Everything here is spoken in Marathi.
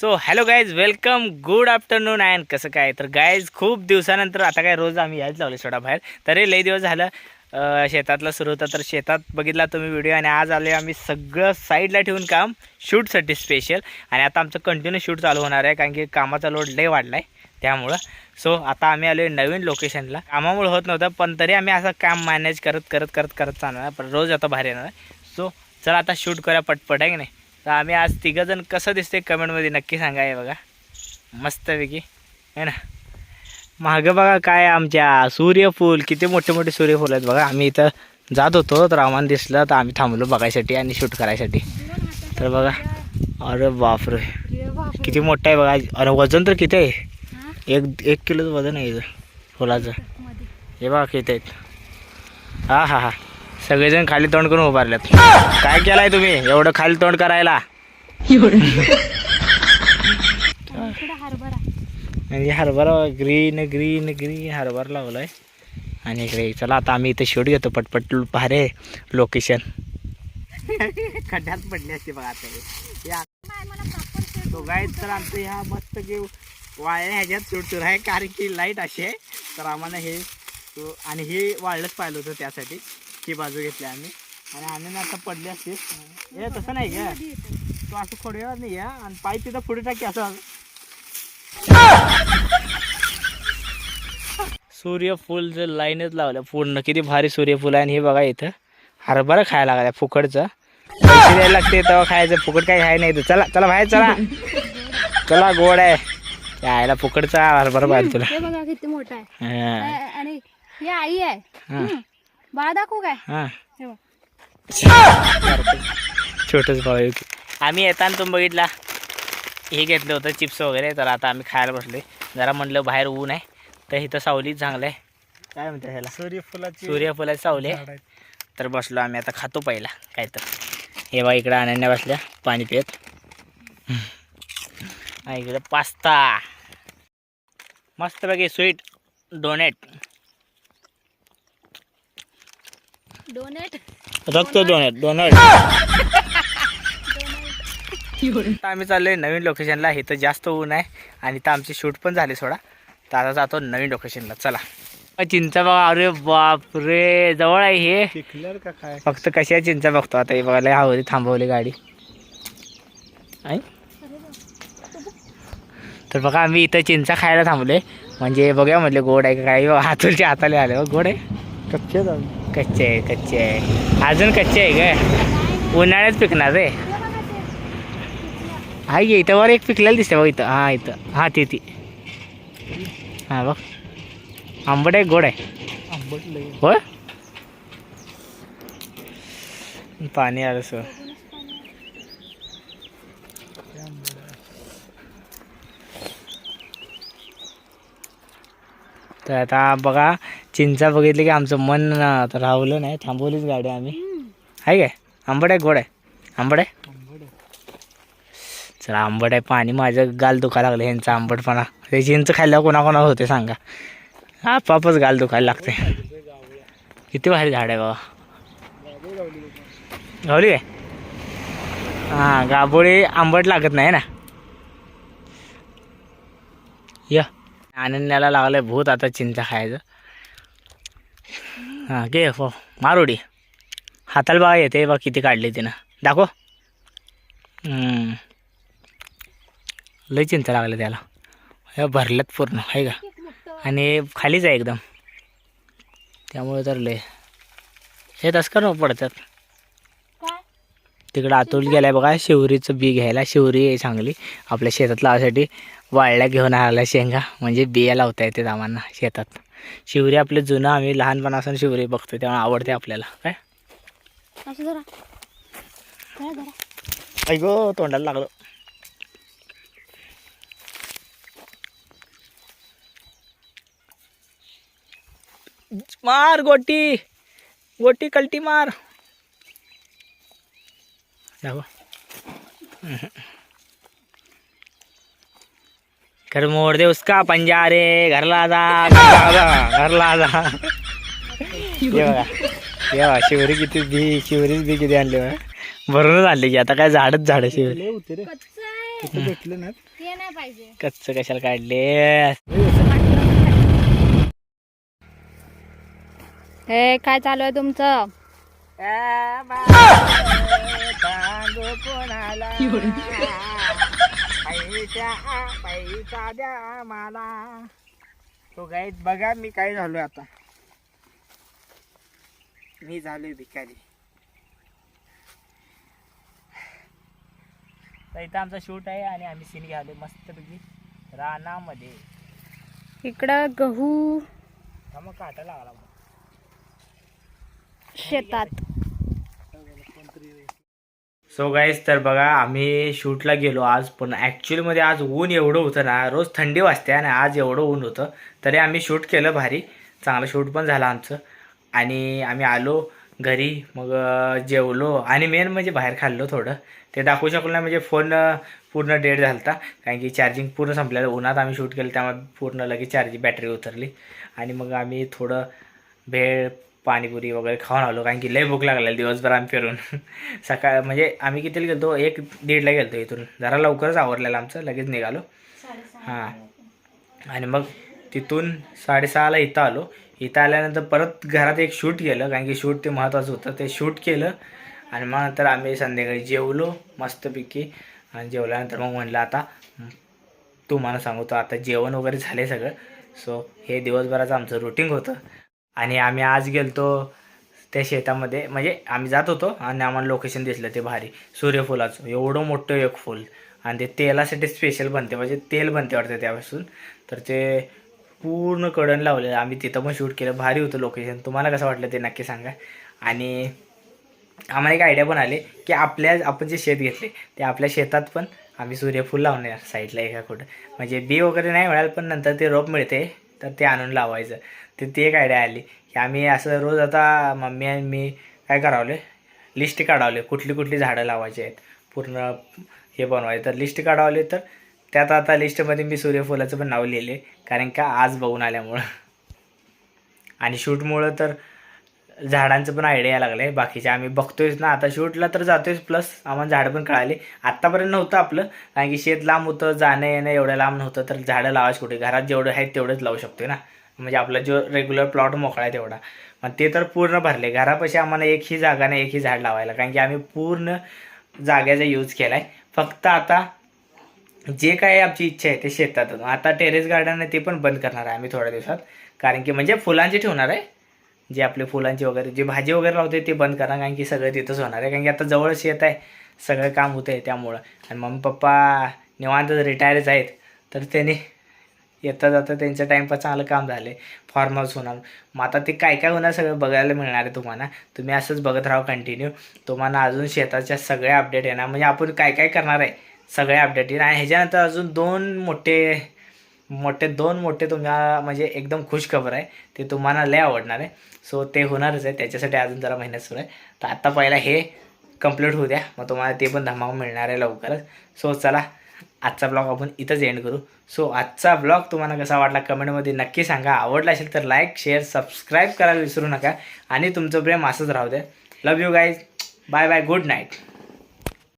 So hello guys welcome good afternoon and कसं काय? तर गाईज खूप दिवसानंतर आता काय रोज आम्ही यायच लावले सोडा बाहेर तरी लई दिवस झालं शेतातलं सुरू होतं. तर शेतात बघितला तुम्ही व्हिडिओ आणि आज आले आम्ही सगळं साईडला ठेवून काम शूटसाठी स्पेशल आणि आता आमचं कंटिन्यू शूट चालू होणार आहे कारण की कामाचा लोड लई वाढला आहे त्यामुळं. सो आता आम्ही आलो नवीन लोकेशनला कामामुळे होत नव्हतं पण तरी आम्ही असं काम मॅनेज करत करत करत करत चालणार आहे. पण रोज आता बाहेर येणार आहे. सो चला आता शूट करा पटपट आहे की नाही? तर आम्ही आज तिघंजण कसं दिसते कमेंटमध्ये नक्की सांगा हे बघा. मस्तपैकी. आहे ना? मागं बघा काय आमच्या सूर्यफूल किती मोठे मोठे सूर्यफूल आहेत बघा. आम्ही इथं जात होतो तर आम्हाला दिसलं तर आम्ही थांबलो बघायसाठी आणि शूट करायसाठी. तर बघा. अरे बापरे. किती मोठं आहे बघा. अरे वजन तर किती आहे? एक एक किलोचं वजन आहे फुलाचं. हे बघा किती आहेत. हा हा हा. सगळेजण खाली तोंड करून उभारल्यात काय केलाय तुम्ही? एवढं खाली तोंड करायला? म्हणजे हरभरा ग्रीन ग्रीन ग्रीन हरभर लावलाय. आणि इकडे चला आता आम्ही इथे शूट घेतो पटपट भारे लोकेशन खड्ड्यात पडली असते बघा आता तो तर आमचं ह्या मस्त की वाळ्या ह्याच्यात शूट आहे कारण की लाइट अशी आहे. तर आम्हाला हे आणि हे वाळलंच पाहिलं होतं त्यासाठी. ही बाजू घेतली आम्ही. आणि आम्ही ना आता पडली असते हे तसं नाही का तो असं खोडवेळा नाही या. आणि पाय तिथं पुढे टाकी असं. सूर्यफूल जर लाईनच लावलं पूर्ण. किती भारी सूर्यफूल आहे. आणि हे बघा इथं. हरभरा खायला लागला फुकटचं. द्यायला लागते तेव्हा खायचं. फुकट काही खाय नाही. चला चला बाहेर चला. चला गोड आहे. यायला फुकटचा हरभरा पाहिजे तुला. हे बघा किती मोठा आहे. हा, आणि ही आई आहे. हा. बाळ दाखवू काय? हा. हे बघ. छोटंच भाऊ आहे. आम्ही येताना तुम्ही बघितला. हे घेतलं होतं चिप्स वगैरे तर आता आम्ही खायला बसले जरा म्हणलं बाहेर ऊन आहे तर इथं सावलीच चांगलं आहे. काय म्हणतात ह्याला? सूर्यफुलाची सूर्यफुलाची सावली आहे. तर बसलो आम्ही आता खातो पहिला काय तर हे बा इकडं अनन्या बसल्या पाणी पित आणि इकडं पास्ता. मस्त बघे स्वीट डोनेट. डोनेट. रक्त डोनेट. डोनेट आता आम्ही चाललोय नवीन लोकेशनला इथं जास्त ऊन आहे आणि इथं आमचे शूट पण झाले सोडा. तर आता जातो नवीन लोकेशनला चला. चिंचा बघा. अरे बाप रे जवळ आहे हे. पिकल्यावर का काय? फक्त कशा चिंचा बघतो आता. हे बघायला हवरी थांबवली गाडी. आई. तर बघा आम्ही इथं चिंचा खायला थांबलोय. म्हणजे बघूया म्हटले गोड आहे का काय? हातूरच्या हाताले आले. हो, गोड आहे. कच्चे जाऊ कच्चे आहे कच्चे आहे अजून कच्चे आहे काय? उन्हाळ्यात पिकणार रे. हाय गे इथं वर एक पिकलेलं दिसते बघ इथं. हां इथं. हां ती ती. हां बघ. आंबट आहे गोड आहे. होय? पाणी आलं सर तर आता बघा चिंचा बघितली की आमचं मन आता राहवलं नाही थांबवलीच गाडी आम्ही. आहे काय? आंबट आहे गोड आहे? आंबट आहे? चला आंबट आहे. पाणी माझं गाल दुखा लागलं ह्यांचा आंबटपणा. ते चिंच खाल्ल्यावर कोणाकोणा होते सांगा. हा पापच गाल दुखायला लागते. किती भारी झाड आहे बाबा. गावली काय? हां गाबोळी आंबट लागत नाही ना? या. आनंदाला लागलं भूत आता चिंचा खायचं. हां घे हो मारुडी. हाताला बघा येते बघ किती काढली तिनं. दाखव. लई लय चिंता लागलं त्याला. हे भरल्यात पूर्ण आहे का? आणि खालीच आहे एकदम. त्यामुळे तर लय. हे तस्कर का पडतात. तिकडं आतूल गेलाय बघा शिवरीचं बी घ्यायला. शिवरी आहे चांगली. आपल्या शेतात लावायसाठी वाळल्या घेऊन आला शेंगा. म्हणजे बिया लावता येते आम्हाला शेतात. शिवरी आपलं जुनं आम्ही लहानपणापासून शिवरी बघतो त्यामुळे आवडते आपल्याला. काय? ऐगो तोंडाला लागलं. मार गोटी. गोटी कल्टी मार. दाखव घर मोड़ दे उसका पंजा रे घरला जा घरला जा. हे बघा हे बघा शिवरी किती बी शिवरीच बी किती आणली बघा. भरूनच आणली की आता काय झाडच झाड शिवरी. भेटले ना कच्च कशाला काढले? हे काय चालू आहे तुमचं? पैसा द्या मला तो गाईत बघा मी काय झालोय आता. मी झालोय भिकारी. तर इथं आमचा शूट आहे आणि आम्ही सीन घ्यालोय मस्तपैकी रानामध्ये. इकडं गहू. मग काटा लागला. शेतात. सो गाईज तर बघा आम्ही शूटला गेलो आज पण ॲक्च्युअलीमध्ये आज ऊन एवढं होतं ना रोज थंडी वाजते आणि आज एवढं ऊन होतं तरी आम्ही शूट केलं भारी. चांगलं शूट पण झालं आमचं. आणि आम्ही आलो घरी मग जेवलो आणि मेन म्हणजे बाहेर खाल्लो थोडं. ते दाखवू शकलो नाही म्हणजे फोन पूर्ण डेड झाला होता कारण की चार्जिंग पूर्ण संपलेलं. उन्हात आम्ही शूट केलं त्यामुळे पूर्ण लगेच चार्जिंग बॅटरी उतरली. आणि मग आम्ही थोडं भेळ पाणीपुरी वगैरे खाऊन आलो कारण की लय भूक लागलेली दिवसभर आम्ही फिरून. सकाळ म्हणजे आम्ही कितीला गेलतो? एक दीडला गेलतो इथून. जरा लवकरच आवरलेलं आमचं लगेच निघालो. हां. आणि मग तिथून साडेसहाला इथं आलो. इथं आल्यानंतर परत घरात एक शूट केलं कारण की शूट ते महत्त्वाचं होतं. ते शूट केलं आणि मग नंतर आम्ही संध्याकाळी जेवलो मस्तपैकी. आणि जेवल्यानंतर मग म्हणलं आता तुम्हाला सांगतो आता जेवण वगैरे झाले सगळं. सो हे दिवसभराचं आमचं रुटीन होतं. आणि आम्ही आज गेलतो त्या शेतामध्ये. म्हणजे आम्ही जात होतो आणि आम्हाला लोकेशन दिसलं ते भारी. सूर्यफुलाचं. एवढं मोठं एक फुल. आणि ते तेलासाठी स्पेशल बनते. म्हणजे तेल बनते वाटतं त्यापासून. तर ते पूर्ण कडण लावलेलं. आम्ही तिथं पण शूट केलं. भारी होतं लोकेशन तुम्हाला कसं वाटलं ते नक्की सांगा. आणि आम्हाला एक आयडिया पण आली की आपल्या आपण जे शेत घेतले ते आपल्या शेतात पण आम्ही सूर्यफूल लावणार साईडला एका कुठं. म्हणजे बी वगैरे नाही मिळालं पण नंतर ते रोप मिळते. तर ते आणून लावायचं. तर ती एक आयडिया आली. की आम्ही असं रोज आता मम्मी आणि मी काय करावले? लिस्ट काढावले. कुठली कुठली झाडं लावायची आहेत. पूर्ण हे बनवायचे. तर लिस्ट काढावले तर त्यात आता लिस्टमध्ये मी सूर्यफुलाचं पण नाव लिहिले. कारण का आज बघून आल्यामुळं. आणि शूटमुळं तर झाडांचं पण आयडिया लागलं आहे बाकीचे आम्ही बघतोयच ना. आता शूटला तर जातोयच प्लस आम्हाला झाडं पण कळाली. आत्तापर्यंत नव्हतं आपलं. कारण की शेत लांब होतं जाणं येणं एवढं लांब नव्हतं. तर झाडं लावायची कुठे? घरात जेवढं आहेत तेवढंच लावू शकतोय ना. म्हणजे आपला जो रेग्युलर प्लॉट मोकळा आहे तेवढा. मग ते तर पूर्ण भरले. घरापाशी आम्हाला एकही जागा नाही एकही झाड लावायला. कारण की आम्ही पूर्ण जाग्याचा यूज केला आहे फक्त आता जे काय आमची इच्छा आहे ते शेतात आता टेरेस गार्डन आहे ते पण बंद करणार आहे आम्ही थोड्या दिवसात. कारण की म्हणजे फुलांचे ठेवणार आहे. जे आपले फुलांचे वगैरे जे भाजी वगैरे लावते ते बंद करा कारण की सगळं तिथंच होणार आहे. कारण की आता जवळच येत आहे सगळं काम होतं आहे त्यामुळं. आणि मम्मी पप्पा निवांत रिटायरच आहेत तर त्यांनी येता जाता त्यांचं टाईमपास चांगलं काम झालं फॉर्म हाऊस होणार. मग आता ते काय काय होणार सगळं बघायला मिळणार आहे तुम्हाला. तुम्ही असंच बघत राहा कंटिन्यू तुम्हाला अजून शेताच्या सगळ्या अपडेट येणार. म्हणजे आपण काय काय करणार आहे? सगळ्या अपडेट येणार. आणि ह्याच्यानंतर अजून दोन मोठे मोठे दोन मोठे तुम्हाला म्हणजे एकदम खुश खबर आहे. ते तुम्हाला लय आवडणार आहे. सो ते होणारच आहे. त्याच्यासाठी अजून जरा मेहनत सुरू आहे. तर आत्ता पहिला हे कंप्लीट होऊ द्या. मग तुम्हाला ते पण धमाव मिळणार आहे लवकरच. सो चला आजचा ब्लॉग आपण इथंच एंड करू. सो आजचा ब्लॉग तुम्हाला कसा वाटला कमेंटमध्ये नक्की सांगा. आवडला असेल तर लाईक शेअर सबस्क्राईब करायला विसरू नका. आणि तुमचं प्रेम असंच राहू द्या. Love you guys bye bye good night